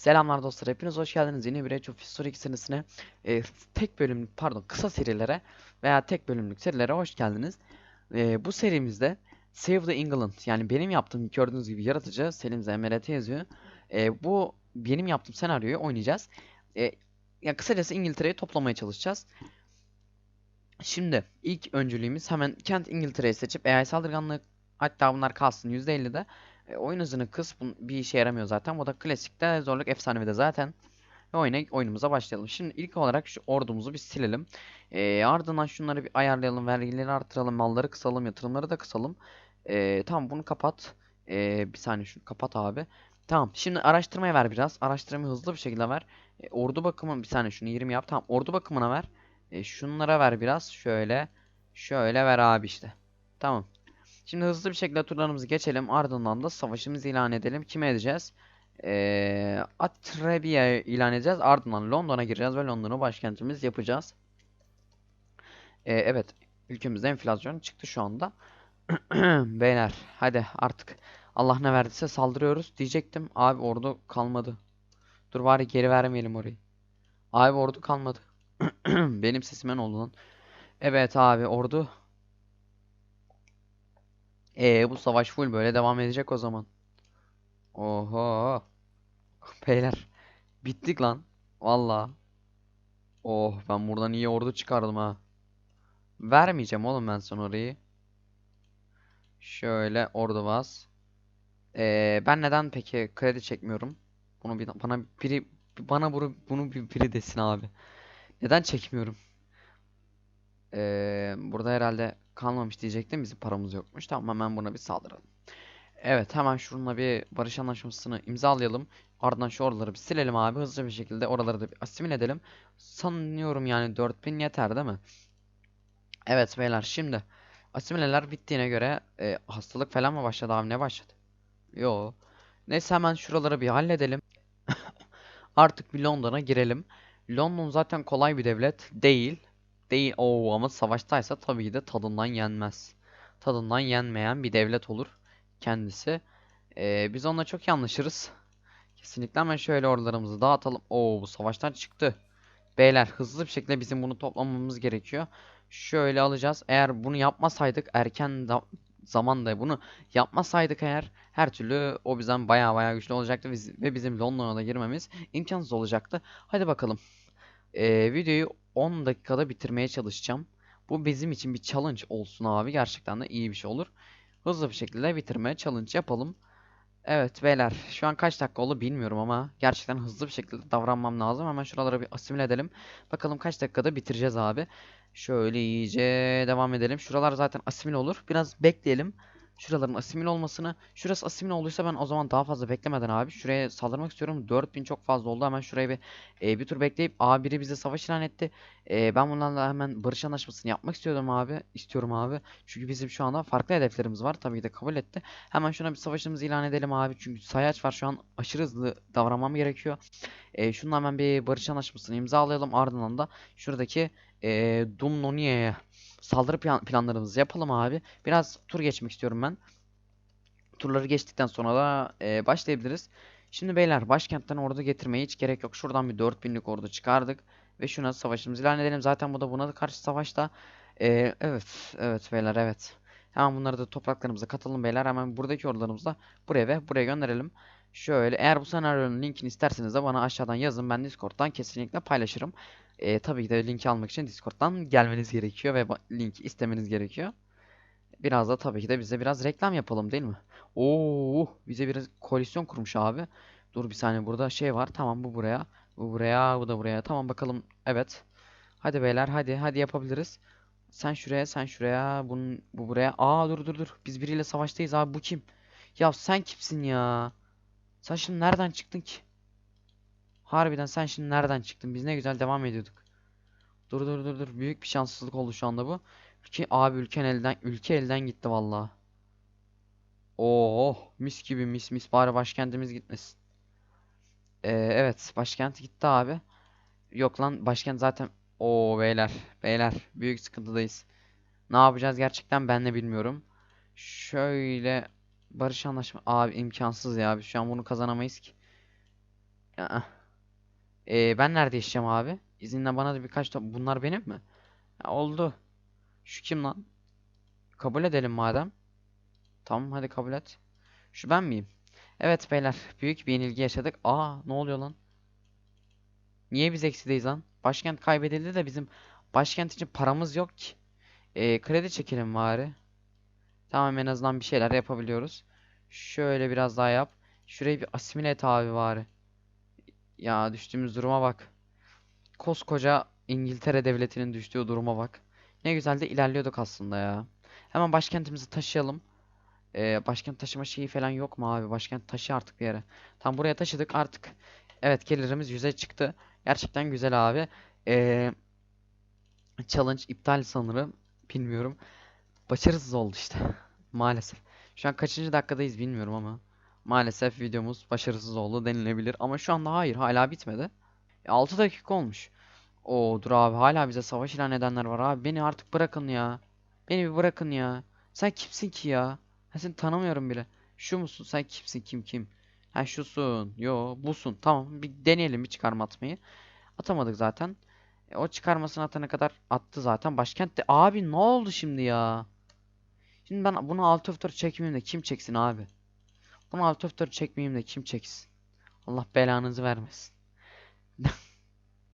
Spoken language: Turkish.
Selamlar dostlar, hepiniz hoş geldiniz yeni bir Age of History 2 serisine e, tek bölümlük pardon kısa serilere veya tek bölümlük serilere hoş geldiniz. E, bu serimizde Save the England yani benim yaptığım gördüğünüz gibi yaratıcı Selim ZMRT yazıyor. E, bu benim yaptığım senaryoyu oynayacağız. E, ya kısacası İngiltere'yi toplamaya çalışacağız. Şimdi ilk öncülüğümüz hemen Kent İngiltere'yi seçip AI saldırganlığı hatta bunlar kalsın %50'de. E, oyun hızını kıs bir işe yaramıyor zaten. Bu da klasikte zorluk efsanevi de zaten. Ve oyuna, oyunumuza başlayalım. Şimdi ilk olarak şu ordumuzu bir silelim. E, ardından şunları bir ayarlayalım. Vergileri artıralım. Malları kısalım. Yatırımları da kısalım. E, tamam bunu kapat. E, bir saniye şunu kapat abi. Tamam şimdi araştırmaya ver biraz. Araştırmayı hızlı bir şekilde ver. E, ordu bakımı bir saniye şunu 20 yap. Tamam ordu bakımına ver. E, şunlara ver biraz. Şöyle. Şöyle ver abi işte. Tamam. Şimdi hızlı bir şekilde turlarımızı geçelim. Ardından da savaşımızı ilan edelim. Kime edeceğiz? Ee, Atrebia'ya ilan edeceğiz. Ardından London'a gireceğiz ve London'u başkentimiz yapacağız. Ee, evet. Ülkemizde enflasyon çıktı şu anda. Beyler hadi artık Allah ne verdiyse saldırıyoruz diyecektim. Abi ordu kalmadı. Dur bari geri vermeyelim orayı. Abi ordu kalmadı. Benim sesime ne oldu lan? Evet abi ordu ee, bu savaş full böyle devam edecek o zaman. Oho. Beyler. Bittik lan. Valla. Oh ben buradan iyi ordu çıkardım ha. Vermeyeceğim oğlum ben sana orayı. Şöyle ordu bas. Ee, ben neden peki kredi çekmiyorum? Bunu bir, bana biri bana bunu, bunu bir biri desin abi. Neden çekmiyorum? Ee, burada herhalde kalmamış diyecektim. Bizim paramız yokmuş. Tamam hemen buna bir saldıralım. Evet hemen şununla bir barış anlaşmasını imzalayalım. Ardından şu oraları bir silelim abi. Hızlı bir şekilde oraları da bir asimile edelim. Sanıyorum yani 4000 yeter değil mi? Evet beyler şimdi asimileler bittiğine göre e, hastalık falan mı başladı abi ne başladı? Yo. Neyse hemen şuraları bir halledelim. Artık bir London'a girelim. London zaten kolay bir devlet değil. Değil. Oo ama savaştaysa tabii ki de tadından yenmez. Tadından yenmeyen bir devlet olur kendisi. Ee, biz onunla çok iyi anlaşırız. Kesinlikle hemen şöyle oralarımızı dağıtalım. Oo bu savaştan çıktı. Beyler hızlı bir şekilde bizim bunu toplamamız gerekiyor. Şöyle alacağız. Eğer bunu yapmasaydık erken da zamanda bunu yapmasaydık eğer her türlü o bizden baya baya güçlü olacaktı ve bizim London'a da girmemiz imkansız olacaktı. Hadi bakalım. Ee, videoyu 10 dakikada bitirmeye çalışacağım. Bu bizim için bir challenge olsun abi. Gerçekten de iyi bir şey olur. Hızlı bir şekilde bitirmeye challenge yapalım. Evet beyler şu an kaç dakika oldu bilmiyorum ama gerçekten hızlı bir şekilde davranmam lazım. Hemen şuralara bir asimile edelim. Bakalım kaç dakikada bitireceğiz abi. Şöyle iyice devam edelim. Şuralar zaten asimile olur. Biraz bekleyelim. Şuraların asimile olmasını. Şurası asimile olduysa ben o zaman daha fazla beklemeden abi şuraya saldırmak istiyorum. 4000 çok fazla oldu. Hemen şuraya bir e, bir tur bekleyip a biri bize savaş ilan etti. E, ben bunlarla hemen barış anlaşmasını yapmak istiyordum abi. İstiyorum abi. Çünkü bizim şu anda farklı hedeflerimiz var. Tabii ki de kabul etti. Hemen şuna bir savaşımızı ilan edelim abi. Çünkü sayaç var şu an aşırı hızlı davranmam gerekiyor. E, şununla hemen bir barış anlaşmasını imzalayalım. Ardından da şuradaki e, Dumnonia'ya saldırı plan- planlarımızı yapalım abi. Biraz tur geçmek istiyorum ben. Turları geçtikten sonra da e, başlayabiliriz. Şimdi beyler başkentten ordu getirmeye hiç gerek yok. Şuradan bir 4000'lik ordu çıkardık. Ve şuna savaşımızı ilan edelim. Zaten bu da buna karşı savaşta. E, evet, evet beyler evet. Hemen bunları da topraklarımıza katalım beyler. Hemen buradaki ordularımızı da buraya ve buraya gönderelim. Şöyle eğer bu senaryonun linkini isterseniz de bana aşağıdan yazın. Ben Discord'dan kesinlikle paylaşırım. E, tabii ki de linki almak için Discord'dan gelmeniz gerekiyor ve linki istemeniz gerekiyor. Biraz da tabii ki de bize biraz reklam yapalım değil mi? Oo, bize biraz koalisyon kurmuş abi. Dur bir saniye burada şey var. Tamam bu buraya. Bu buraya, bu da buraya. Tamam bakalım. Evet. Hadi beyler hadi hadi yapabiliriz. Sen şuraya, sen şuraya, bunun bu buraya. Aa dur dur dur. Biz biriyle savaştayız abi. Bu kim? Ya sen kimsin ya? Sen şimdi nereden çıktın ki? Harbiden sen şimdi nereden çıktın? Biz ne güzel devam ediyorduk. Dur dur dur dur. Büyük bir şanssızlık oldu şu anda bu. Ülke abi ülken elden ülke elden gitti vallahi. Oh mis gibi mis mis bari başkentimiz gitmesin. Ee, evet başkent gitti abi. Yok lan başkent zaten Oo beyler beyler büyük sıkıntıdayız. Ne yapacağız gerçekten ben de bilmiyorum. Şöyle barış anlaşma abi imkansız ya abi şu an bunu kazanamayız ki. Ya. Ee, ben nerede yaşayacağım abi? İzinle bana da birkaç top. Bunlar benim mi? Ya, oldu. Şu kim lan? Kabul edelim madem. Tamam hadi kabul et. Şu ben miyim? Evet beyler. Büyük bir yenilgi yaşadık. Aa ne oluyor lan? Niye biz eksideyiz lan? Başkent kaybedildi de bizim başkent için paramız yok ki. Ee, kredi çekelim bari. Tamam en azından bir şeyler yapabiliyoruz. Şöyle biraz daha yap. Şurayı bir asimile et abi bari. Ya düştüğümüz duruma bak. Koskoca İngiltere devletinin düştüğü duruma bak. Ne güzel de ilerliyorduk aslında ya. Hemen başkentimizi taşıyalım. Ee, başkent taşıma şeyi falan yok mu abi? Başkent taşı artık bir yere. Tam buraya taşıdık artık. Evet gelirimiz 100'e çıktı. Gerçekten güzel abi. Ee, challenge iptal sanırım. Bilmiyorum. Başarısız oldu işte. Maalesef. Şu an kaçıncı dakikadayız bilmiyorum ama. Maalesef videomuz başarısız oldu denilebilir. Ama şu anda hayır hala bitmedi. E, 6 dakika olmuş. Oo dur abi hala bize savaş ilan edenler var abi. Beni artık bırakın ya. Beni bir bırakın ya. Sen kimsin ki ya? Ben seni tanımıyorum bile. Şu musun? Sen kimsin? Kim kim? Ha şusun. Yo busun. Tamam bir deneyelim bir çıkarma atmayı. Atamadık zaten. E, o çıkarmasını atana kadar attı zaten. Başkentte abi ne oldu şimdi ya? Şimdi ben bunu alt F4 çekmeyeyim de kim çeksin abi? Bunu alt F4 çekmeyeyim de kim çeksin? Allah belanızı vermesin.